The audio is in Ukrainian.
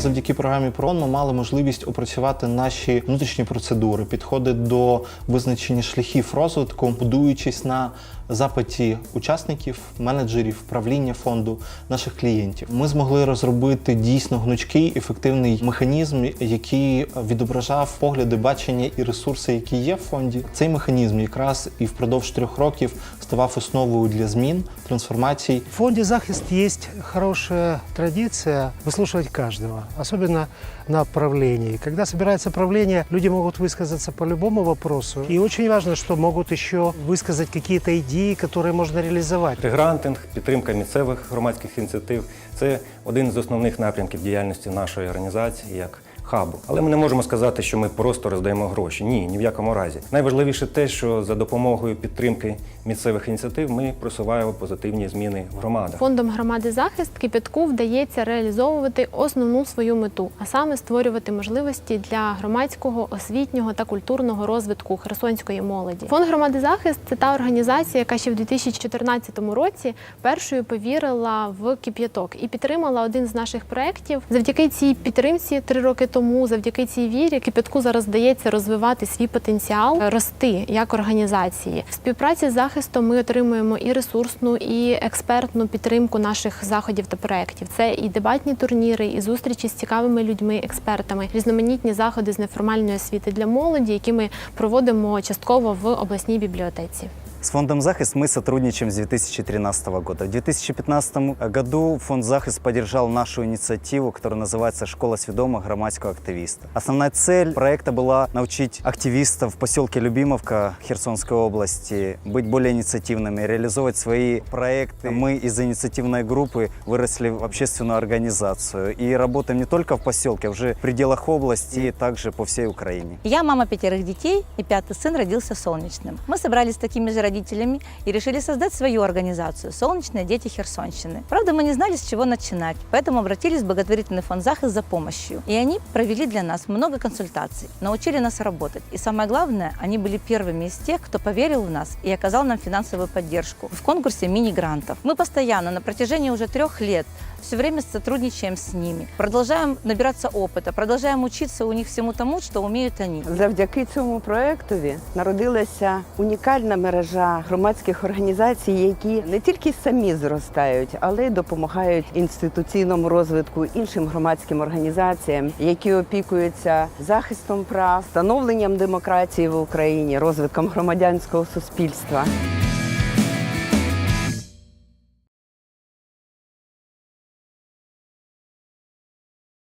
Завдяки програмі ПРОН ми мали можливість опрацювати наші внутрішні процедури, підходи до визначення шляхів розвитку, будуючись на запиті учасників, менеджерів, правління фонду, наших клієнтів. Ми змогли розробити дійсно гнучкий ефективний механізм, який відображав погляди, бачення і ресурси, які є в фонді. Цей механізм якраз і впродовж трьох років ставав основою для змін, трансформацій В фонде «Захист» есть хорошая традиция выслушивать каждого, особенно на правлении. Когда собирается правление, люди могут высказаться по любому вопросу. И очень важно, что могут еще высказать какие-то идеи, которые можна реалізувати. Грантинг, підтримка місцевих громадських ініціатив це один з основних напрямків діяльності нашої організації як хабу. Але ми не можемо сказати, що ми просто роздаємо гроші. Ні, ні в якому разі. Найважливіше те, що за допомогою підтримки місцевих ініціатив ми просуваємо позитивні зміни в громадах. Фондом громади захист кипятку вдається реалізовувати основну свою мету, а саме створювати можливості для громадського, освітнього та культурного розвитку херсонської молоді. Фонд громади захист це та організація, яка ще в 2014 році першою повірила в кип'яток і підтримала один з наших проєктів. Завдяки цій підтримці три роки тому, завдяки цій вірі, кип'ятку зараз вдається розвивати свій потенціал, рости як організації. В співпраці з захистом ми отримуємо і ресурсну, і експертну підтримку наших заходів та проєктів. Це і дебатні турніри, і зустрічі з цікавими людьми, експертами, різноманітні заходи з неформальної освіти для молоді, які ми проводимо частково в обласній бібліотеці. С фондом «Захист» мы сотрудничаем с 2013 года. В 2015 году фонд «Захист» поддержал нашу инициативу, которая называется «Школа сведомых громадского активиста». Основная цель проекта была научить активистов в поселке Любимовка Херсонской области быть более инициативными, реализовывать свои проекты. Мы из инициативной группы выросли в общественную организацию и работаем не только в поселке, а уже в пределах области и также по всей Украине. Я мама пятерых детей, и пятый сын родился солнечным. Мы собрались с такими же родителями и решили создать свою организацию «Солнечные дети Херсонщины». Правда, мы не знали, с чего начинать, поэтому обратились в благотворительный фонд «Захист» за помощью. И они провели для нас много консультаций, научили нас работать. И самое главное, они были первыми из тех, кто поверил в нас и оказал нам финансовую поддержку в конкурсе мини-грантов. Мы постоянно, на протяжении уже трех лет, все время сотрудничаем с ними, продолжаем набираться опыта, продолжаем учиться у них всему тому, что умеют они. Завдяки цьому проектові народилася унікальна мережа громадських організацій, які не тільки самі зростають, але й допомагають інституційному розвитку іншим громадським організаціям, які опікуються захистом прав, становленням демократії в Україні, розвитком громадянського суспільства.